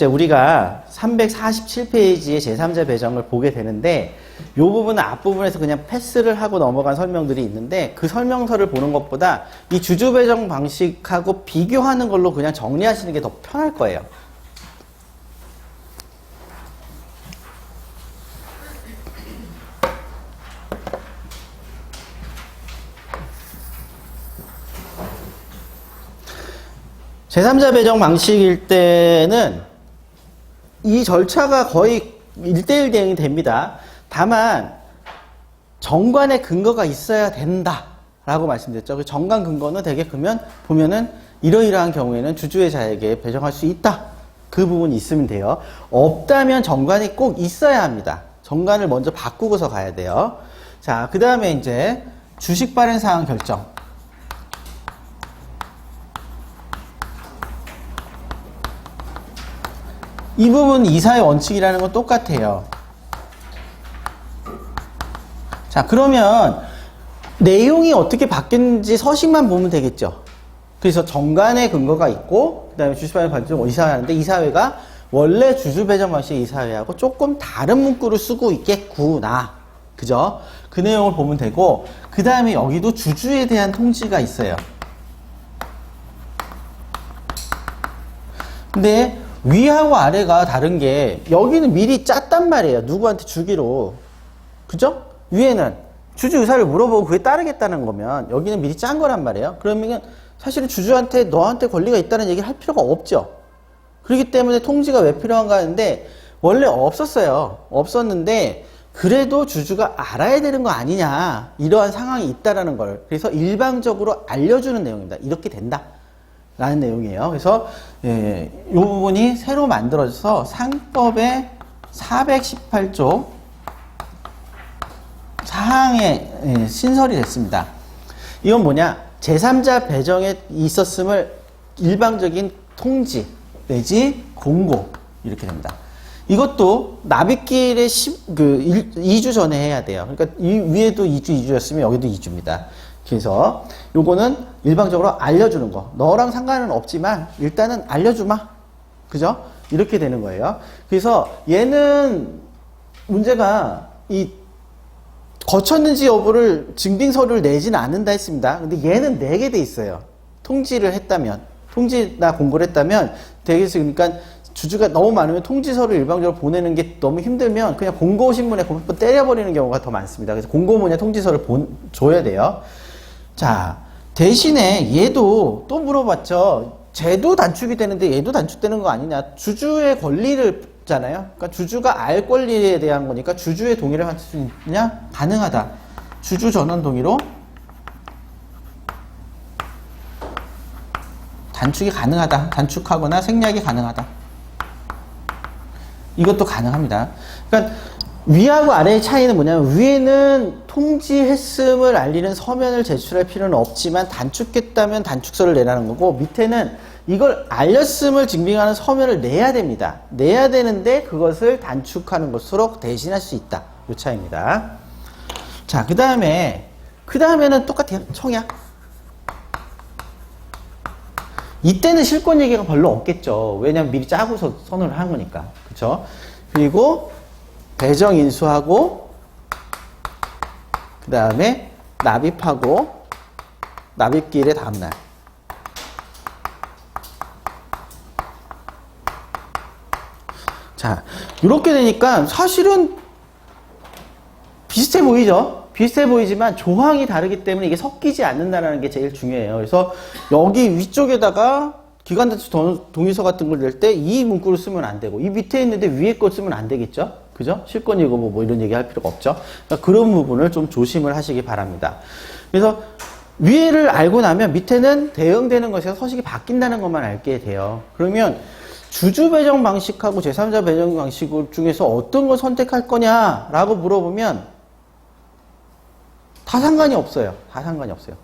이제 우리가 347페이지의 제3자 배정을 보게 되는데 이 부분은 앞부분에서 그냥 패스를 하고 넘어간 설명들이 있는데 그 설명서를 보는 것보다 이 주주 배정 방식하고 비교하는 걸로 그냥 정리하시는 게 더 편할 거예요. 제3자 배정 방식일 때는 이 절차가 거의 1대1 대응이 됩니다. 다만 정관의 근거가 있어야 된다. 라고 말씀드렸죠. 그 정관 근거는 되게 그러면 보면은 이러이러한 경우에는 주주의 자에게 배정할 수 있다. 그 부분이 있으면 돼요. 없다면 정관이 꼭 있어야 합니다. 정관을 먼저 바꾸고서 가야 돼요. 자, 그 다음에 이제 주식 발행 사항 결정. 이 부분 이사의 원칙이라는 건 똑같아요. 자, 그러면 내용이 어떻게 바뀌는지 서식만 보면 되겠죠. 그래서 정관의 근거가 있고, 그 다음에 주식발행 관점 이사회하는데, 이사회가 원래 주주배정 방식 이사회하고 조금 다른 문구를 쓰고 있겠구나. 그죠? 그 내용을 보면 되고, 그 다음에 여기도 주주에 대한 통지가 있어요. 근데 위하고 아래가 다른 게 여기는 미리 짰단 말이에요. 누구한테 주기로. 그죠? 위에는 주주 의사를 물어보고 그에 따르겠다는 거면 여기는 미리 짠 거란 말이에요. 그러면 사실은 주주한테 너한테 권리가 있다는 얘기를 할 필요가 없죠. 그렇기 때문에 통지가 왜 필요한가 하는데 원래 없었어요. 없었는데 그래도 주주가 알아야 되는 거 아니냐. 이러한 상황이 있다라는 걸. 그래서 일방적으로 알려주는 내용입니다. 이렇게 된다. 라는 내용이에요. 그래서 예, 이 부분이 새로 만들어져서 상법의 418조 사항에 예, 신설이 됐습니다. 이건 뭐냐? 제3자 배정에 있었음을 일방적인 통지 내지 공고 이렇게 됩니다. 이것도 납입기일의 10, 그 2주 전에 해야 돼요. 그러니까 이 위에도 2주, 2주였으면 여기도 2주입니다. 그래서 요거는 일방적으로 알려주는 거. 너랑 상관은 없지만 일단은 알려주마. 그죠? 이렇게 되는 거예요. 그래서 얘는 문제가 이 거쳤는지 여부를 증빙 서류를 내지는 않는다 했습니다. 근데 얘는 내게 돼 있어요. 통지를 했다면, 통지나 공고를 했다면 되게 그러니까 주주가 너무 많으면 통지서를 일방적으로 보내는 게 너무 힘들면 그냥 공고 신문에 한번 때려버리는 경우가 더 많습니다. 그래서 공고문에 통지서를 본, 줘야 돼요. 자, 대신에 얘도 또 물어봤죠. 쟤도 단축이 되는데 얘도 단축되는 거 아니냐. 주주의 권리를 잖아요. 그러니까 주주가 알 권리에 대한 거니까 주주의 동의를 받을 수 있냐? 가능하다. 주주 전원 동의로 단축이 가능하다. 단축하거나 생략이 가능하다. 이것도 가능합니다. 그러니까 위하고 아래의 차이는 뭐냐면 위에는 통지했음을 알리는 서면을 제출할 필요는 없지만 단축했다면 단축서를 내라는 거고 밑에는 이걸 알렸음을 증빙하는 서면을 내야 됩니다. 내야 되는데 그것을 단축하는 것으로 대신할 수 있다. 이 차이입니다. 자, 그 다음에 그 다음에는 똑같아요. 청약. 이때는 실권 얘기가 별로 없겠죠. 왜냐면 미리 짜고서 선언을 한 거니까. 그렇죠? 그리고 배정 인수하고 그 다음에 납입하고 납입기일의 다음날. 자 이렇게 되니까 사실은 비슷해 보이죠? 비슷해 보이지만 조항이 다르기 때문에 이게 섞이지 않는다는 게 제일 중요해요. 그래서 여기 위쪽에다가 기관단체 동의서 같은 걸 낼 때 이 문구를 쓰면 안 되고 이 밑에 있는데 위에 거 쓰면 안 되겠죠 그죠? 실권이고 뭐, 뭐 이런 얘기 할 필요가 없죠. 그러니까 그런 부분을 좀 조심을 하시기 바랍니다. 그래서 위에를 알고 나면 밑에는 대응되는 것에서 서식이 바뀐다는 것만 알게 돼요. 그러면 주주 배정 방식하고 제3자 배정 방식 중에서 어떤 걸 선택할 거냐라고 물어보면 다 상관이 없어요. 다 상관이 없어요.